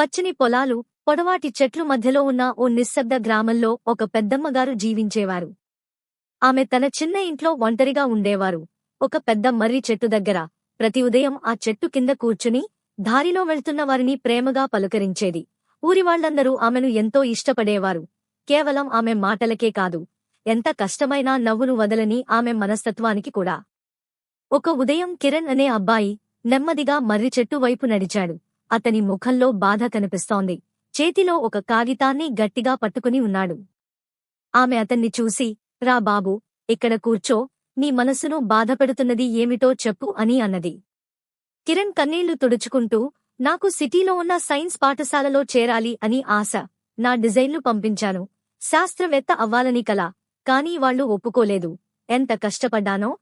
పచ్చని పొలాలు పొడవాటి చెట్లు మధ్యలో ఉన్న ఓ నిశ్శబ్ద గ్రామంలో ఒక పెద్దమ్మగారు జీవించేవారు. ఆమె తన చిన్న ఇంట్లో ఒంటరిగా ఉండేవారు. ఒక పెద్ద మర్రి చెట్టు దగ్గర ప్రతి ఉదయం ఆ చెట్టు కింద కూర్చుని దారిలో వెళ్తున్న వారిని ప్రేమగా పలుకరించేది. ఊరివాళ్ళందరూ ఆమెను ఎంతో ఇష్టపడేవారు. కేవలం ఆమె మాటలకే కాదు ఎంత కష్టమైనా నవ్వును వదలని ఆమె మనస్తత్వానికి కూడా. ఒక ఉదయం కిరణ్ అనే అబ్బాయి నెమ్మదిగా మర్రి చెట్టు వైపు నడిచాడు. అతని ముఖంలో బాధ కనిపిస్తోంది. చేతిలో ఒక కాగితాన్ని గట్టిగా పట్టుకుని ఉన్నాడు. ఆమె అతన్ని చూసి రా బాబు ఇక్కడ కూర్చో నీ మనసును బాధపెడుతున్నది ఏమిటో చెప్పు అని అన్నది. కిరణ్ కన్నీళ్ళు తుడుచుకుంటూ నాకు సిటీలో ఉన్న సైన్స్ పాఠశాలలో చేరాలి అని ఆశ. నా డిజైన్లు పంపించాను. శాస్త్రవేత్త అవ్వాలని కల. కానీ వాళ్ళు ఒప్పుకోలేదు. ఎంత కష్టపడ్డానో?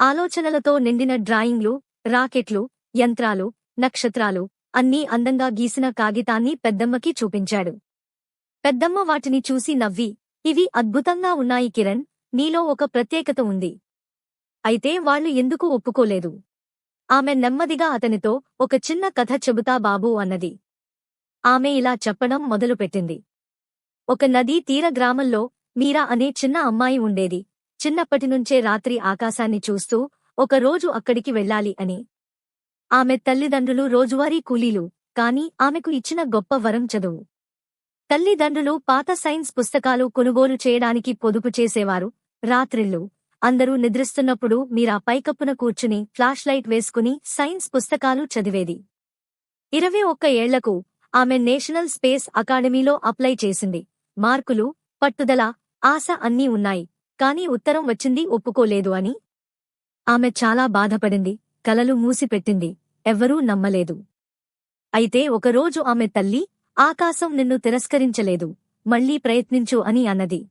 ఆలోచనలతో నిండిన డ్రాయింగ్లు రాకెట్లు యంత్రాలు నక్షత్రాలు అన్నీ అందంగా గీసిన కాగితాన్ని పెద్దమ్మకి చూపించాడు. పెద్దమ్మ వాటిని చూసి నవ్వి ఇవి అద్భుతంగా ఉన్నాయి కిరణ్ నీలో ఒక ప్రత్యేకత ఉంది. అయితే వాళ్ళు ఎందుకు ఒప్పుకోలేదు ఆమె నెమ్మదిగా అతనితో ఒక చిన్న కథ చెబుతా బాబూ అన్నది. ఆమె ఇలా చెప్పడం మొదలుపెట్టింది. ఒక నదీ తీర గ్రామంలో మీరా అనే చిన్న అమ్మాయి ఉండేది. చిన్నప్పటినుంచే రాత్రి ఆకాశాన్ని చూస్తూ ఒక రోజు అక్కడికి వెళ్ళాలి అని ఆమె తల్లిదండ్రులు రోజువారీ కూలీలు కాని ఆమెకు ఇచ్చిన గొప్ప వరం చదువు. తల్లిదండ్రులు పాత సైన్స్ పుస్తకాలు కొనుగోలు చేయడానికి పొదుపు చేసేవారు రాత్రిళ్ళు. అందరూ నిద్రిస్తున్నప్పుడు మీరా పైకప్పున కూర్చుని ఫ్లాష్ లైట్ వేసుకుని సైన్స్ పుస్తకాలు చదివేది. ఇరవై ఒక్క ఏళ్ళకు ఆమె నేషనల్ స్పేస్ అకాడమీలో అప్లై చేసింది. మార్కులు పట్టుదల ఆశ అన్నీ ఉన్నాయి కాని ఉత్తరం వచ్చింది ఒప్పుకోలేదు అని. ఆమె చాలా బాధపడింది కలలు మూసిపెట్టింది. ఎవ్వరూ నమ్మలేదు. అయితే ఒకరోజు ఆమె తల్లి ఆకాశం నిన్ను తిరస్కరించలేదు మళ్ళీ ప్రయత్నించు అని అన్నది.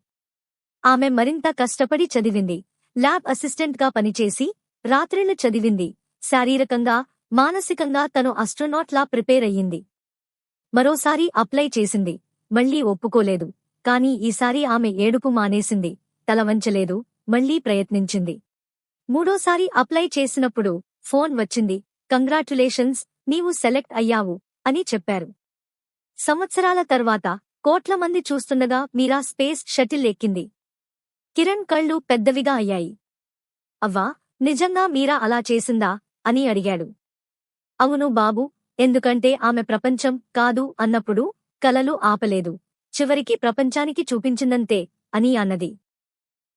ఆమె మరింత కష్టపడి చదివింది. ల్యాబ్ అసిస్టెంట్గా పనిచేసి రాత్రిళ్ళు చదివింది. శారీరకంగా మానసికంగా తను అస్ట్రోనాట్లా ప్రిపేర్ అయ్యింది. మరోసారి అప్లై చేసింది. మళ్ళీ ఒప్పుకోలేదు. కాని ఈసారి ఆమె ఏడుపు మానేసింది. తల వంచలేదు. మళ్ళీ ప్రయత్నించింది. మూడోసారి అప్లై చేసినప్పుడు ఫోన్ వచ్చింది. కంగ్రాట్యులేషన్స్ నీవు సెలెక్ట్ అయ్యావు అని చెప్పారు. సంవత్సరాల తర్వాత కోట్ల మంది చూస్తుండగా మీరా స్పేస్ షటిల్ ఎక్కింది. కిరణ్ కళ్ళు పెద్దవిగా అయ్యాయి. అవ్వా నిజంగా మీరా అలా చేసిందా? అని అడిగాడు. అవును బాబు ఎందుకంటే ఆమె ప్రపంచం కాదు అన్నప్పుడు కలలు ఆపలేదు. చివరికి ప్రపంచానికి చూపించిందంతే అని అన్నది.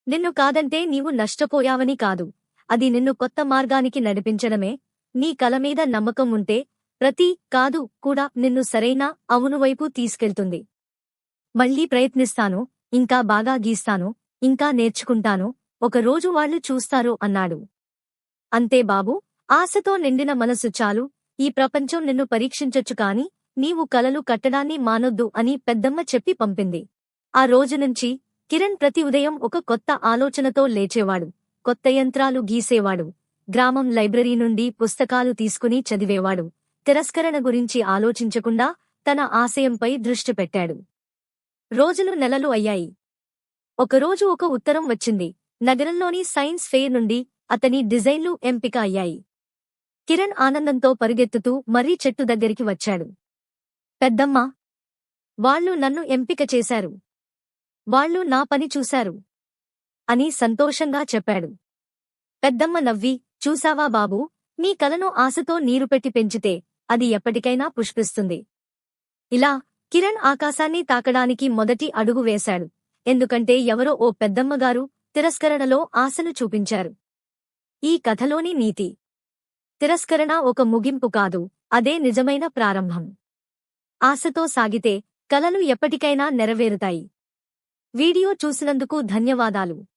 నిన్ను కాదంటే నీవు నష్టపోయావని కాదు. అది నిన్ను కొత్త మార్గానికి నడిపించడమే నీ కలమీద నమ్మకం ఉంటే ప్రతి కాదు కూడా నిన్ను సరైన అవును వైపు తీసుకెళ్తుంది. మళ్ళీ ప్రయత్నిస్తాను ఇంకా బాగా గీస్తాను ఇంకా నేర్చుకుంటాను ఒకరోజు వాళ్ళు చూస్తారు అన్నాడు. అంతే బాబు ఆశతో నిండిన మనసు చాలు ఈ ప్రపంచం నిన్ను పరీక్షించొచ్చు కాని నీవు కలలు కట్టడాన్ని మానొద్దు అని పెద్దమ్మ చెప్పి పంపింది. ఆ రోజునుంచి కిరణ్ ప్రతి ఉదయం ఒక కొత్త ఆలోచనతో లేచేవాడు కొత్త యంత్రాలు గీసేవాడు గ్రామం లైబ్రరీ నుండి పుస్తకాలు తీసుకుని చదివేవాడు. తిరస్కరణ గురించి ఆలోచించకుండా తన ఆశయంపై దృష్టి పెట్టాడు. రోజులు నెలలు అయ్యాయి. ఒకరోజు ఒక ఉత్తరం వచ్చింది. నగరంలోని సైన్స్ ఫెయిర్ నుండి అతని డిజైన్లు ఎంపిక అయ్యాయి. కిరణ్ ఆనందంతో పరుగెత్తుతూ మర్రి చెట్టు దగ్గరికి వచ్చాడు. పెద్దమ్మ! వాళ్ళు నన్ను ఎంపిక చేశారు. వాళ్ళు నా పని చూశారు అని సంతోషంగా చెప్పాడు. పెద్దమ్మ నవ్వి చూసావా బాబూ నీ కలను ఆశతో నీరు పెట్టి పెంచితే అది ఎప్పటికైనా పుష్పిస్తుంది ఇలా కిరణ్ ఆకాశాన్ని తాకడానికి మొదటి అడుగు వేశాడు. ఎందుకంటే ఎవరో ఓ పెద్దమ్మగారు తిరస్కరణలో ఆశను చూపించారు. ఈ కథలోని నీతి. తిరస్కరణ ఒక ముగింపు కాదు అదే నిజమైన ప్రారంభం. ఆశతో సాగితే కలలు ఎప్పటికైనా నెరవేరుతాయి. వీడియో చూసినందుకు ధన్యవాదాలు.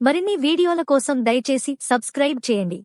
మరిన్ని వీడియోల కోసం దయచేసి సబ్స్క్రైబ్ చేయండి.